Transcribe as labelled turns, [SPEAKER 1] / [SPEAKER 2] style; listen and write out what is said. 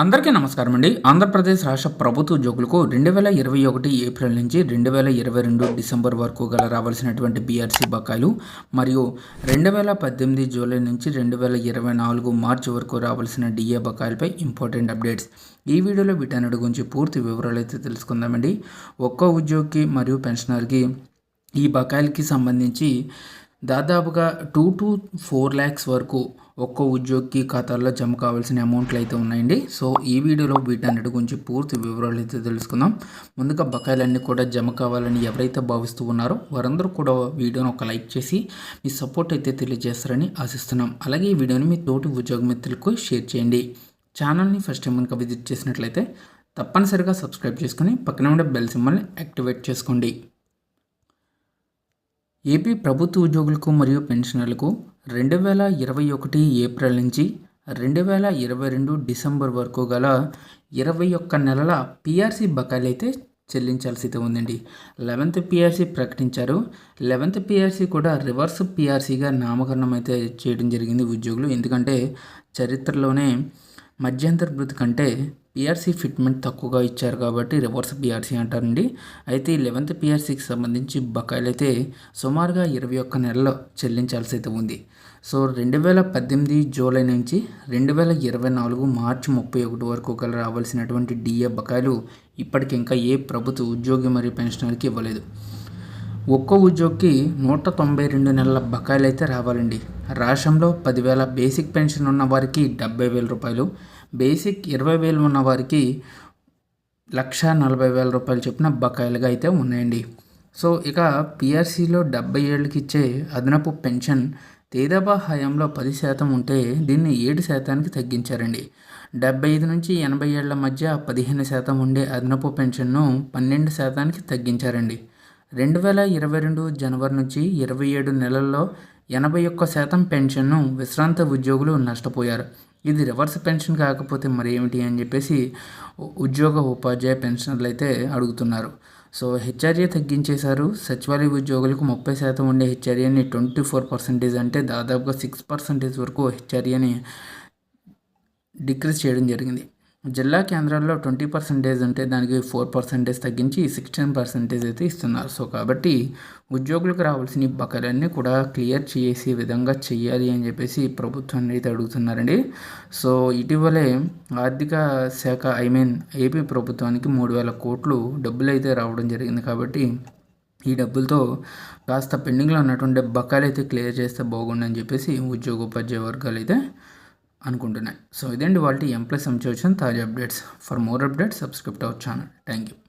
[SPEAKER 1] అందరికీ నమస్కారం అండి. ఆంధ్రప్రదేశ్ రాష్ట్ర ప్రభుత్వ ఉద్యోగులకు రెండు వేల ఇరవై ఒకటి ఏప్రిల్ నుంచి రెండు వేల ఇరవై రెండు డిసెంబర్ వరకు గల రావాల్సినటువంటి బీఆర్సీ బకాయిలు మరియు రెండు వేల పద్దెనిమిది జూలై నుంచి రెండు వేల ఇరవై నాలుగు మార్చి వరకు రావాల్సిన డిఏ బకాయిలపై ఇంపార్టెంట్ అప్డేట్స్. ఈ వీడియోలో వీటన్నిటి గురించి పూర్తి వివరాలు అయితే తెలుసుకుందామండి. ఒక్క ఉద్యోగికి మరియు పెన్షనర్కి ఈ బకాయిలకి సంబంధించి దాదాపుగా టూ టు ఫోర్ ల్యాక్స్ వరకు ఒక్క ఉద్యోగికి ఖాతాల్లో జమ కావాల్సిన అమౌంట్లు అయితే ఉన్నాయండి. సో ఈ వీడియోలో వీటన్నిటి గురించి పూర్తి వివరాలు అయితే తెలుసుకుందాం. ముందుగా బకాయిలన్నీ కూడా జమ కావాలని ఎవరైతే భావిస్తూ ఉన్నారో వారందరూ కూడా వీడియోని ఒక లైక్ చేసి మీ సపోర్ట్ అయితే తెలియజేస్తారని ఆశిస్తున్నాం. అలాగే ఈ వీడియోని మీ తోటి ఉద్యోగ మిత్రులకు షేర్ చేయండి. ఛానల్ని ఫస్ట్ టైం కనుక విజిట్ చేసినట్లయితే తప్పనిసరిగా సబ్స్క్రైబ్ చేసుకుని పక్కన ఉండే బెల్ సింబల్ని యాక్టివేట్ చేసుకోండి. ఏపీ ప్రభుత్వ ఉద్యోగులకు మరియు పెన్షనర్లకు రెండు వేల ఇరవై ఒకటి ఏప్రిల్ నుంచి రెండు వేల ఇరవై రెండు డిసెంబర్ వరకు గల ఇరవై ఒక్క నెలల పిఆర్సీ బకాయిలు అయితే చెల్లించాల్సి ఉందండి. లెవెంత్ పిఆర్సీ ప్రకటించారు. లెవెంత్ పిఆర్సీ కూడా రివర్స్ పిఆర్సీగా నామకరణం అయితే చేయడం జరిగింది ఉద్యోగులు. ఎందుకంటే చరిత్రలోనే మధ్యంతర భృతి కంటే పిఆర్సీ ఫిట్మెంట్ తక్కువగా ఇచ్చారు కాబట్టి రివర్స్ పిఆర్సీ అంటారండి. అయితే ఈ లెవెంత్ పిఆర్సీకి సంబంధించి బకాయిలు అయితే సుమారుగా ఇరవై ఒక్క నెలలో చెల్లించాల్సి అయితే ఉంది. సో రెండు వేల పద్దెనిమిది జూలై నుంచి రెండు వేల ఇరవై నాలుగు మార్చి ముప్పై ఒకటి వరకు గల రావాల్సినటువంటి డిఏ బకాయిలు ఇప్పటికి ఇంకా ఏ ప్రభుత్వ ఉద్యోగి మరియు పెన్షనర్కి ఇవ్వలేదు. ఒక్కో ఉద్యోగికి నూట తొంభై రెండు నెలల బకాయిలు అయితే రావాలండి. రాష్ట్రంలో పదివేల బేసిక్ పెన్షన్ ఉన్న వారికి డెబ్బై వేల రూపాయలు బేసిక్ ఇరవై వేలు ఉన్న వారికి లక్ష నలభై వేల రూపాయలు చొప్పున బకాయిలుగా అయితే ఉన్నాయండి. సో ఇక పిఆర్సీలో డెబ్బై ఏళ్ళకి ఇచ్చే అదనపు పెన్షన్ తేదాబా హయాంలో పది శాతం ఉంటే దీన్ని ఏడు శాతానికి తగ్గించారండి. డెబ్బై ఐదు నుంచి ఎనభై ఏళ్ళ మధ్య పదిహేను శాతం ఉండే అదనపు పెన్షన్ను పన్నెండు శాతానికి తగ్గించారండి. రెండు వేల ఇరవై రెండు జనవరి నుంచి ఇరవై ఏడు నెలల్లో ఎనభై ఒక్క శాతం పెన్షన్ను విశ్రాంత ఉద్యోగులు నష్టపోయారు. ఇది రివర్స్ పెన్షన్ కాకపోతే మరి ఏమిటి అని చెప్పేసి ఉద్యోగ ఉపాధ్యాయ పెన్షనర్లు అయితే అడుగుతున్నారు. సో హెచ్ఆర్ఏ తగ్గించేశారు. సచివాలయ ఉద్యోగులకు ముప్పై శాతం ఉండే హెచ్ఆర్ఏని ట్వంటీ ఫోర్ పర్సెంటేజ్ అంటే దాదాపుగా సిక్స్ పర్సెంటేజ్ వరకు హెచ్ఆర్ఏని డిక్రీజ్ చేయడం జరిగింది. జిల్లా కేంద్రాల్లో ట్వంటీ పర్సెంటేజ్ ఉంటే దానికి ఫోర్ పర్సెంటేజ్ తగ్గించి సిక్స్టీన్ పర్సెంటేజ్ అయితే ఇస్తున్నారు. సో కాబట్టి ఉద్యోగులకు రావాల్సిన బకాయిలన్నీ కూడా క్లియర్ చేసే విధంగా చేయాలి అని చెప్పేసి ప్రభుత్వాన్ని అయితే అడుగుతున్నారండి. సో ఇటీవలే ఆర్థిక శాఖ ఐ మీన్ ఏపీ ప్రభుత్వానికి మూడు వేల కోట్లు డబ్బులు అయితే రావడం జరిగింది. కాబట్టి ఈ డబ్బులతో కాస్త పెండింగ్లో ఉన్నటువంటి బకాయిలు అయితే క్లియర్ చేస్తే బాగుండని చెప్పేసి ఉద్యోగోపాధ్యాయ వర్గాలు అయితే అనుకుంటున్నాయి. సో ఇదండి వాళ్ళ ఎం ప్లస్ ఎం తాజా updates for more updates subscribe our channel thank you